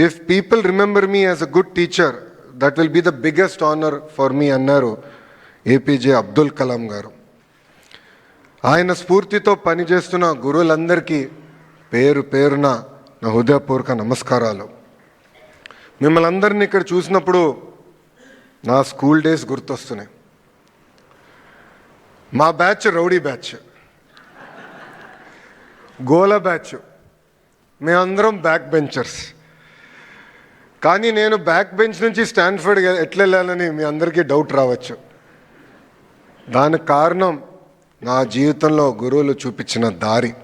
If people remember me as a good teacher that will be the biggest honour for me అన్నారు APJ Abdul Kalam గారు. ఆయన స్ఫూర్తితో పనిచేస్తున్న గురువులందరికీ పేరు పేరున నా హృదయపూర్వక నమస్కారాలు. మిమ్మల్ని అందరినీ ఇక్కడ చూసినప్పుడు నా స్కూల్ డేస్ గుర్తొస్తున్నాయి. మా బ్యాచ్ రౌడీ బ్యాచ్. గోల బ్యాచ్. మేమందరం బ్యాక్ బెంచర్స్. కానీ నేను బ్యాక్ బెంచ్ నుంచి స్టాన్ఫర్డ్ ఎట్లా వెళ్ళాలని మీ అందరికీ డౌట్ రావచ్చు. దానికి కారణం నా జీవితంలో గురువులు చూపించిన దారి.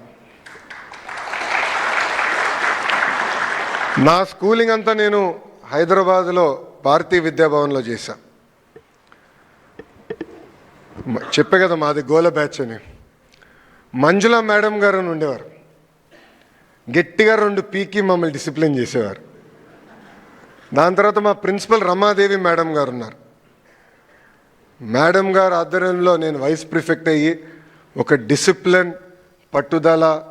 నా స్కూలింగ్ అంతా నేను హైదరాబాద్లో భారతీయ విద్యాభవన్లో చేశా. చెప్పే కదా మాది గోల బ్యాచ్ అని. మంజుల మేడం గారు అని ఉండేవారు. గట్టిగా రెండు పీకి మమ్మల్ని డిసిప్లిన్ చేసేవారు. దాని తర్వాత మా ప్రిన్సిపల్ రమాదేవి మేడం గారు ఉన్నారు. మేడం గారు ఆధ్వర్యంలో నేను వైస్ ప్రిఫెక్ట్ అయ్యి ఒక డిసిప్లిన్ పట్టుదల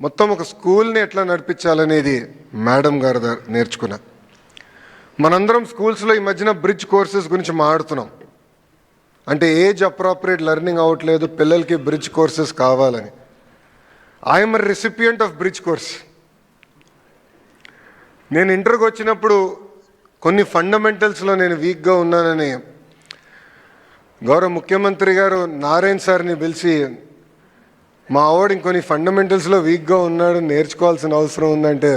మొత్తం ఒక స్కూల్ని ఎట్లా నడిపించాలనేది మేడం గారు నేర్చుకున్నా. మనందరం స్కూల్స్లో ఈ మధ్యన బ్రిడ్జ్ కోర్సెస్ గురించి మాట్లాడుతున్నాం. అంటే ఏజ్ అప్రాప్రియేట్ లెర్నింగ్ అవ్వట్లేదు పిల్లలకి బ్రిడ్జ్ కోర్సెస్ కావాలని. I'm recipient of bridge course నేను ఇంటర్కి వచ్చినప్పుడు కొన్ని ఫండమెంటల్స్లో నేను వీక్గా ఉన్నానని గౌరవ ముఖ్యమంత్రి గారు నారాయణ్ సార్ని పిలిచి మా ఆవిడ ఇంకొన్ని ఫండమెంటల్స్లో వీక్గా ఉన్నాడు నేర్చుకోవాల్సిన అవసరం ఉందంటే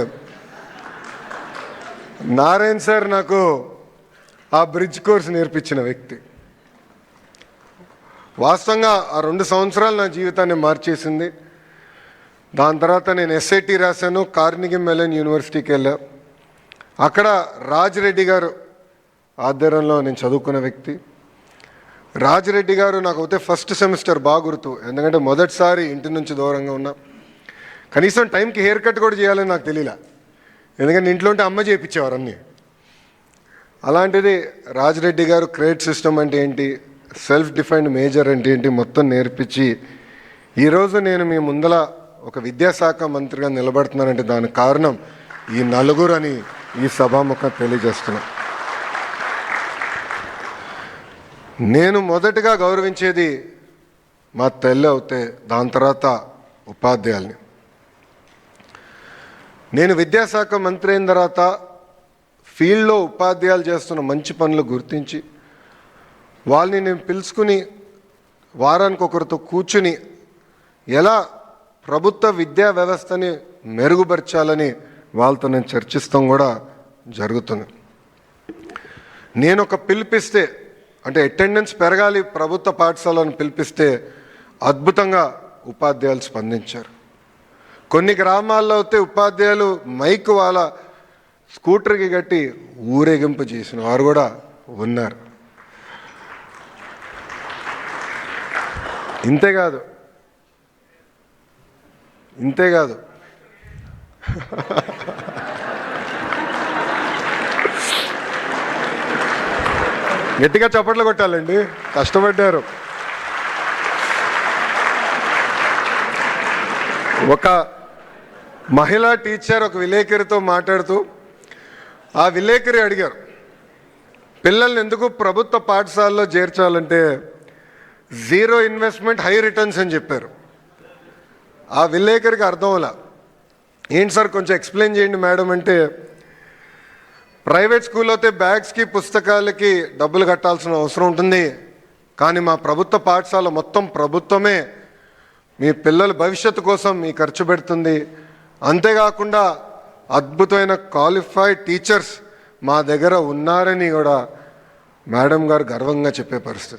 నారాయణ్ సార్ నాకు ఆ బ్రిడ్జ్ కోర్స్ నేర్పించిన వ్యక్తి. వాస్తవంగా ఆ రెండు సంవత్సరాలు నా జీవితాన్ని మార్చేసింది. దాని తర్వాత నేను ఎస్ఐటి రాశాను కార్నిగి మెలన్ యూనివర్సిటీకి వెళ్ళాను అక్కడ రాజ్ రెడ్డి గారు ఆధ్వర్యంలో నేను చదువుకున్న వ్యక్తి. రాజిరెడ్డి గారు నాకు అయితే ఫస్ట్ సెమిస్టర్ బాగా గుర్తు ఎందుకంటే మొదటిసారి ఇంటి నుంచి దూరంగా ఉన్నా. కనీసం టైంకి హెయిర్ కట్ కూడా చేయాలని నాకు తెలియలే ఎందుకంటే ఇంట్లో ఉంటే అమ్మ చేయించేవారు అన్నీ. అలాంటిది రాజిరెడ్డి గారు క్రెడిట్ సిస్టమ్ అంటే ఏంటి సెల్ఫ్ డిఫైన్డ్ మేజర్ అంటే ఏంటి మొత్తం నేర్పించి ఈరోజు నేను మీ ముందల ఒక విద్యాశాఖ మంత్రిగా నిలబడుతున్నానంటే దానికి కారణం ఈ నలుగురు అని ఈ సభాముఖం తెలియజేస్తున్నా. నేను మొదటగా గౌరవించేది మా తల్లి అవుతే దాని తర్వాత ఉపాధ్యాయుల్ని. నేను విద్యాశాఖ మంత్రి అయిన తర్వాత ఫీల్డ్లో ఉపాధ్యాయులు చేస్తున్న మంచి పనులు గుర్తించి వాళ్ళని నేను పిలుచుకుని వారానికి ఒకరితో కూర్చుని ఎలా ప్రభుత్వ విద్యా వ్యవస్థని మెరుగుపరచాలని వాళ్ళతో నేను చర్చిస్తాం కూడా జరుగుతుంది. నేను ఒక పిలిపిస్తే అంటే అటెండెన్స్ పెరగాలి ప్రభుత్వ పాఠశాలను పిలిపిస్తే అద్భుతంగా ఉపాధ్యాయులు స్పందించారు. కొన్ని గ్రామాల్లో అయితే ఉపాధ్యాయులు మైక్ వాళ్ళ స్కూటర్కి కట్టి ఊరేగింపు చేసిన వారు కూడా ఉన్నారు. ఇంతేకాదు ఇంతేకాదు గట్టిగా చప్పట్లు కొట్టాలండి. కష్టపడ్డారు. ఒక మహిళా టీచర్ ఒక విలేకరితో మాట్లాడుతూ ఆ విలేకరి అడిగారు పిల్లల్ని ఎందుకు ప్రభుత్వ పాఠశాలలో చేర్చాలంటే జీరో ఇన్వెస్ట్మెంట్ హై రిటర్న్స్ అని చెప్పారు. ఆ విలేకరికి అర్థం అలా ఏంటి సార్ కొంచెం ఎక్స్ప్లెయిన్ చేయండి మేడం అంటే ప్రైవేట్ స్కూల్ అయితే బ్యాగ్స్కి పుస్తకాలకి డబ్బులు కట్టాల్సిన అవసరం ఉంటుంది. కానీ మా ప్రభుత్వ పాఠశాల మొత్తం ప్రభుత్వమే మీ పిల్లల భవిష్యత్తు కోసం మీ ఖర్చు పెడుతుంది. అంతేకాకుండా అద్భుతమైన క్వాలిఫైడ్ టీచర్స్ మా దగ్గర ఉన్నారని కూడా మేడం గారు గర్వంగా చెప్పే పరిస్థితి.